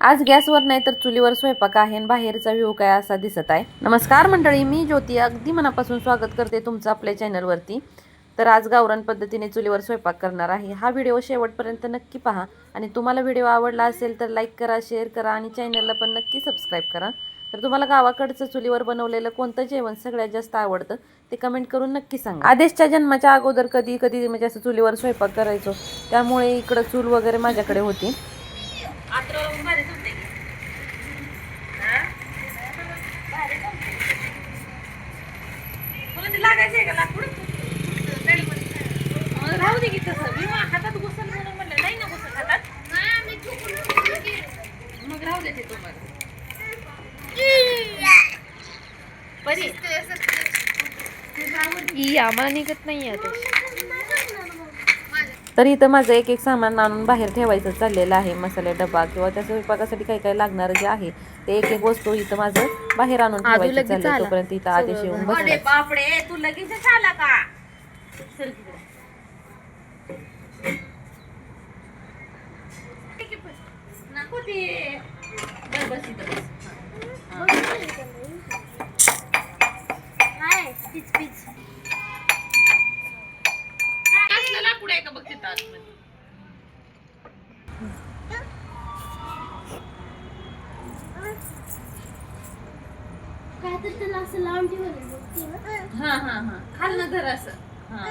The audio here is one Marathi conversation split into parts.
आज गॅसवर नाही तर चुलीवर स्वयंपाक आहे आणि बाहेरचा व्ह्यू काय असा दिसत आहे. नमस्कार मंडळी मी ज्योती. अगदी मनापासून स्वागत करते तुमचं आपल्या चॅनलवरती. तर आज गावरान पद्धतीने चुलीवर स्वयंपाक करणार आहे. हा व्हिडिओ शेवटपर्यंत नक्की पहा आणि तुम्हाला व्हिडिओ आवडला असेल तर लाईक करा शेअर करा आणि चॅनलला पण नक्की सबस्क्राईब करा. तर तुम्हाला गावाकडचं चुलीवर बनवलेलं कोणतं जेवण सगळ्यात जास्त आवडतं ते कमेंट करून नक्की सांगा. आदेशच्या जन्माच्या अगोदर कधी कधी म्हणजे असं चुलीवर स्वयंपाक करायचो. त्यामुळे इकडं चूल वगैरे माझ्याकडे होती. राहू दे की तसं. मी मग हातात घुसल म्हणून म्हणलं नाही ना घुसल हातात. मग राहू दे ते तुम्हाला. परी आम्हाला निघत नाही आता. तर इथं माझं एक एक सामान आणून बाहेर ठेवायचं चाललेलं आहे. मसाले डबा किंवा त्या स्वयंपाकासाठी काही काही लागणारं जे आहे ते एक एक वस्तू इथं माझं बाहेर आणून ठेवायचं. तोपर्यंत इथं आदेश येऊन अरे बसला. बापडे तू लगेच आला का? चल तिकडे. नको ते बस बस इथं बस काय आहे का बघ तिथं आतमध्ये? हा हा हा. खाल ना धर असं. हा.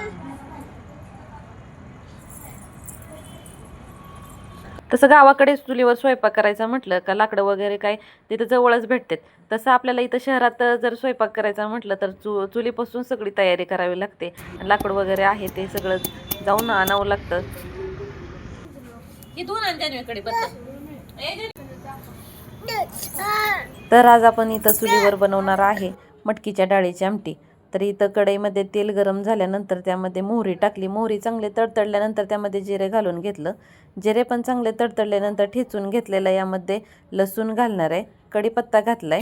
तसं गावाकडे चुलीवर स्वयंपाक करायचा म्हटलं का लाकडं वगैरे काय तिथं जवळच भेटतात. तसं आपल्याला इथं शहरात जर स्वयंपाक करायचा म्हटलं तर चु चुलीपासून सगळी तयारी करावी लागते. लाकूड वगैरे आहे ते सगळं जाऊन आणावं लागतं. तर आज आपण इथं चुलीवर बनवणार आहे मटकीच्या डाळीची आमटी. तर इथं कढईमध्ये तेल गरम झाल्यानंतर त्यामध्ये मोहरी टाकली. मोहरी चांगली तडतडल्यानंतर त्यामध्ये जिरे घालून घेतलं. जिरे पण चांगले तडतडल्यानंतर ठेचून घेतलेलं यामध्ये लसूण घालणार आहे. कढीपत्ता घातलाय.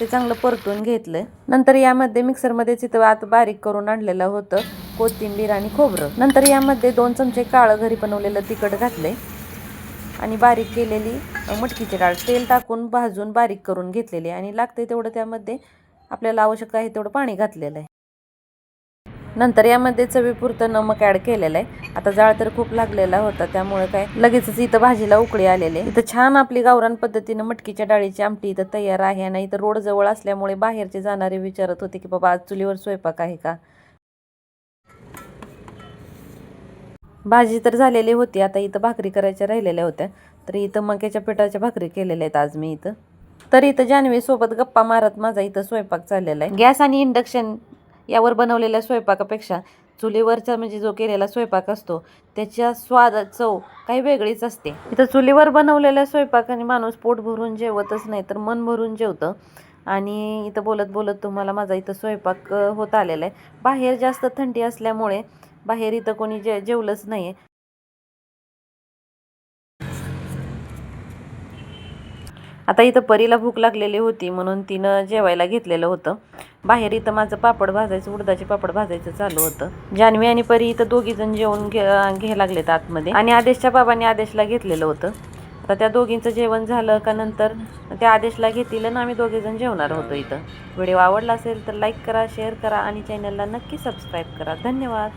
ते चांगलं परतून घेतलं. नंतर यामध्ये मिक्सरमध्ये चितवात आत बारीक करून आणलेलं होतं कोथिंबीर आणि खोबरं. नंतर यामध्ये दोन चमचे काळं घरी बनवलेलं तिखट घातले आणि बारीक केलेली मटकीची डाळ. तेल टाकून भाजून बारीक करून घेतलेली आहे. आणि लागते तेवढं त्यामध्ये आपल्याला आवश्यक आहे तेवढं पाणी घातलेलं आहे. नंतर यामध्ये चवीपुरतं नमक ॲड केलेलं आहे. आता जाळ तर खूप लागलेला होता त्यामुळे काय लगेचच इथं भाजीला उकळी आलेली इथं छान आपली गावरान पद्धतीनं मटकीच्या डाळीची आमटी इथं तयार आहे आणि इथं रोड जवळ असल्यामुळे बाहेरचे जाणारे विचारत होते की बाबा आज चुलीवर स्वयंपाक आहे का? भाजी तर झालेली होती आता इथं भाकरी करायच्या राहिलेल्या होत्या. तर इथं मक्याच्या पिठाच्या भाकरी केलेल्या आहेत आज मी इथं. तर इथं जान्हवी सोबत गप्पा मारत माझा इथं स्वयंपाक चाललेला आहे. गॅस आणि इंडक्शन यावर बनवलेल्या स्वयंपाकापेक्षा चुलीवरचा म्हणजे जो केलेला स्वयंपाक असतो त्याच्या स्वाद चव काही वेगळीच असते. इथं चुलीवर बनवलेल्या स्वयंपाकाने माणूस पोट भरून जेवतच नाही तर मन भरून जेवतं. आणि इथं बोलत बोलत तुम्हाला माझा इथं स्वयंपाक होत आलेला आहे. बाहेर जास्त थंडी असल्यामुळे बाहेर इथं कोणी जे जेवलंच नाही आता इथं परीला भूक लागलेली होती म्हणून तिनं जेवायला घेतलेलं होतं. बाहेर इथं माझं पापड भाजायचं उडदाचे पापड भाजायचं चालू होतं. जान्हवी आणि परी इथं दोघी जण जेवण घे घ्यायला लागलेत आतमध्ये. आणि आदेशच्या बाबांनी आदेशला घेतलेलं होतं. आता त्या दोघींचं जेवण झालं का नंतर त्या आदेशला घेतील ना आम्ही दोघे जण जेवणार होतो इथं. व्हिडिओ आवडला असेल तर लाईक करा शेअर करा आणि चॅनलला नक्की सबस्क्राईब करा. धन्यवाद.